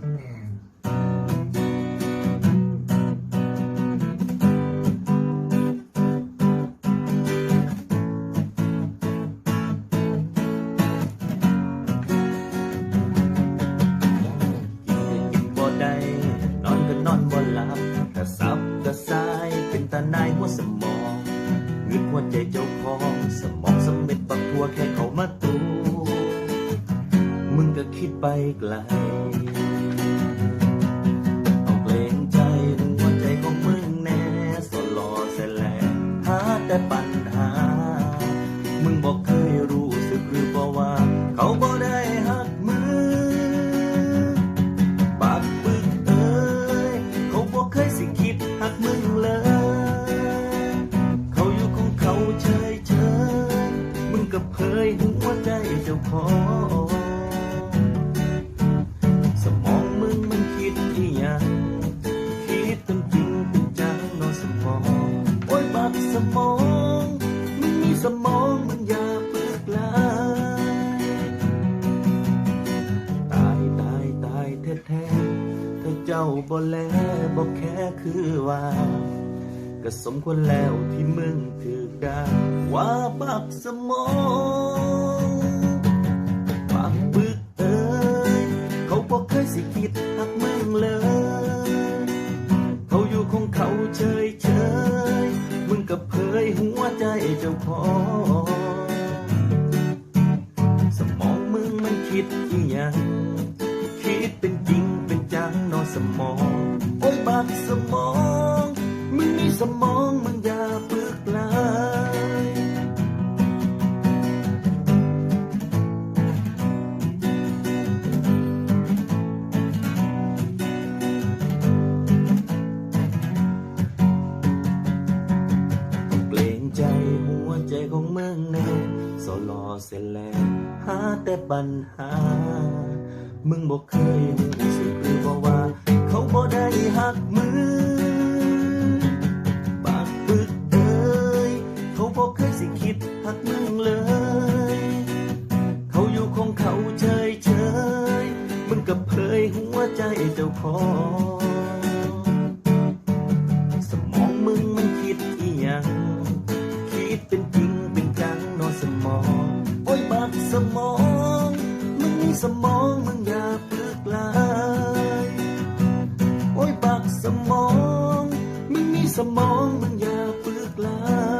กินบ่ได้นอนก็นอนบ่หลับกระสับกระส่ายเป็นตา แต่ปัญหา มึงบอกเคยรู้สึกหรือเปล่าว่า เขาบ่ได้หักมือปากปึกเอ้ย เขาบอกเคยสิคิดหักมึงเลย เขาอยู่ของเขาเฉยเฉยมึงกับเผยหัวใจเจ้าของ แท้ถ้าเจ้าบ่แลบ่แค่คือว่าก็สมควรแล้วที่มึงถือดาว่าบักสมองบักบึกเอ้ยเขาบอเคยสิคิดหักมึงเลย เขาอยู่ของเขาเฉยเฉยมึงกับเผยหัวใจเจ้าของสมองมึงมันคิดอีหยัง เป็นจริงเป็นจังนอสมอง โอ้ยบักสมอง มึงมีสมองมึงอย่าปึกลายเกรงใจหัวใจของมึงแน่สลอเสร็จแล้วหาแต่ปัญหา มึงบอกเคยรู้สึกหรือบอกว่า เขาบ่ได้หักมือปากปึกเอ้ยเขาบอกเคยสิคิดหักมึงเลย เขาอยู่ของเขาเฉยเฉยมึงกับเผยหัวใจเจ้าของสมองมึงมันคิดอีหยังคิดเป็นจริงเป็นจังนอนสมอง โอ้บักสมอง มึงสมอง มึงอย่าปลึกลายโอ้ยบักสมอง มึงมีสมองมึงอย่าปลึกลาย